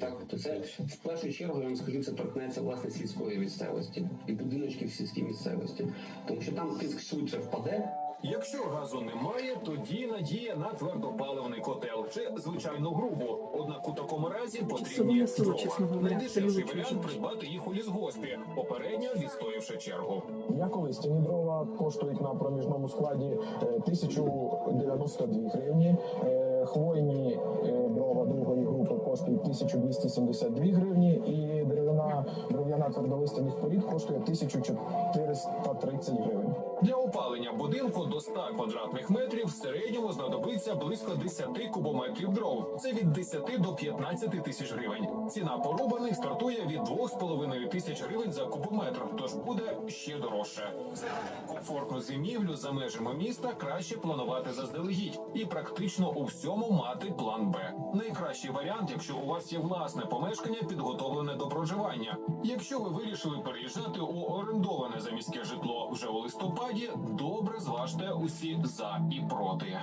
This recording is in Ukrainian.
Так, то це в першу чергу я вам скажу, це торкнеться власне сільської місцевості і будиночків в сільській місцевості, тому що там тиск швидше впаде. Якщо газу немає, тоді надія на твердопаливний котел чи звичайну грубу. Однак у такому разі потрібні дрова. Найдешевший варіант придбати їх у лісгоспі, попередньо відстоявши чергу. Як колись ціні дрова коштують на проміжному складі е, 1092 гривні. е, Хвойні 1272 гривні, і деревина дерев'яна твердолистяних порід коштує 1430 гривень. Для опалення будинку до 100 квадратних метрів в середньому знадобиться близько 10 кубометрів дров. Це від 10 до 15 тисяч гривень. Ціна порубаних стартує від 2,5 тисяч гривень за кубометр, тож буде ще дорожче. Комфортну зимівлю за межами міста краще планувати заздалегідь і практично у всьому мати план Б. Найкращий варіант, якщо у вас є власне помешкання, підготовлене до проживання. Якщо ви вирішили переїжджати у орендоване заміське житло вже у листопаді, добре зважте усі за і проти.